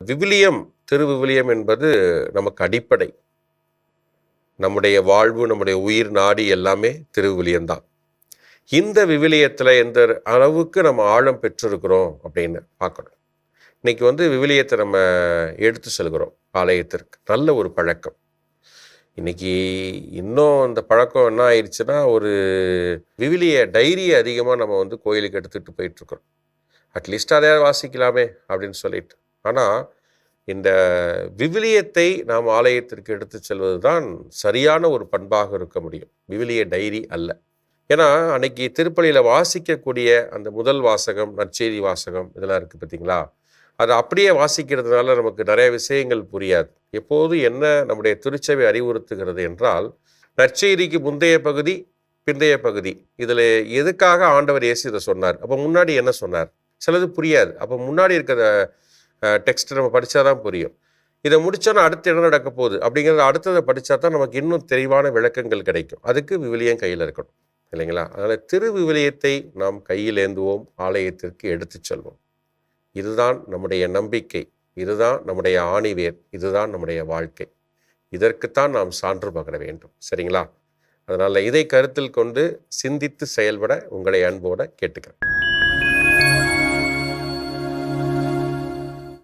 விவிலியம் திருவிவிலியம் என்பது நமக்கு அடிப்படை. நம்முடைய வாழ்வு நம்முடைய உயிர் நாடி எல்லாமே திருவிவிலியம்தான் இந்த விவிலியத்தில் எந்த அளவுக்கு நம்ம ஆழம் பெற்றிருக்கிறோம் அப்படின்னு பார்க்கணும். இன்னைக்கு வந்து விவிலியத்தை நம்ம எடுத்து செல்கிறோம் ஆலயத்திற்கு. நல்ல ஒரு பழக்கம். இன்னைக்கு இன்னும் இந்த பழக்கம் என்ன ஆயிடுச்சுன்னா ஒரு விவிலிய டைரியை அதிகமாக நம்ம வந்து கோயிலுக்கு எடுத்துகிட்டு போயிட்டுருக்குறோம் அட்லீஸ்ட் அதையாவது வாசிக்கலாமே அப்படின்னு சொல்லிட்டு. ஆனால் இந்த விவிலியத்தை நாம் ஆலயத்திற்கு எடுத்து செல்வது தான் சரியான ஒரு பண்பாக இருக்க முடியும். விவிலிய டைரி அல்ல. ஏன்னா அன்னைக்கு திருப்பலியில் வாசிக்கக்கூடிய அந்த முதல் வாசகம் நற்செய்தி வாசகம் இதெல்லாம் இருக்குது பார்த்தீங்களா அதை அப்படியே வாசிக்கிறதுனால நமக்கு நிறைய விஷயங்கள் புரியாது. எப்போது என்ன நம்முடைய திருச்சபை அறிவுறுத்துகிறது என்றால் நற்செய்திக்கு முந்தைய பகுதி பிந்தைய பகுதி. இதில் எதுக்காக ஆண்டவர் இயேசு இதை சொன்னார்? அப்போ முன்னாடி என்ன சொன்னார்? சிலது புரியாது. அப்போ முன்னாடி இருக்கிற டெக்ஸ்ட் நம்ம படித்தாதான் புரியும். இதை முடித்தோன்னா அடுத்து என்ன நடக்க போகுது? அப்படிங்கிறத அடுத்ததை படித்தா தான் நமக்கு இன்னும் தெளிவான விளக்கங்கள் கிடைக்கும். அதுக்கு விவிலியம் கையில் இருக்கணும். இல்லைங்களா? அதனால் திரு விவிலியத்தை நாம் கையில் ஏந்துவோம் ஆலயத்திற்கு எடுத்து செல்வோம். இதுதான் நம்முடைய நம்பிக்கை. இதுதான் நம்முடைய ஆணிவேர். இதுதான் நம்முடைய வாழ்க்கை. இதற்குத்தான் நாம் சான்று பகர வேண்டும். சரிங்களா? அதனால் இதை கருத்தில் கொண்டு சிந்தித்து செயல்பட உங்களை அன்போட கேட்டுக்கிறேன்.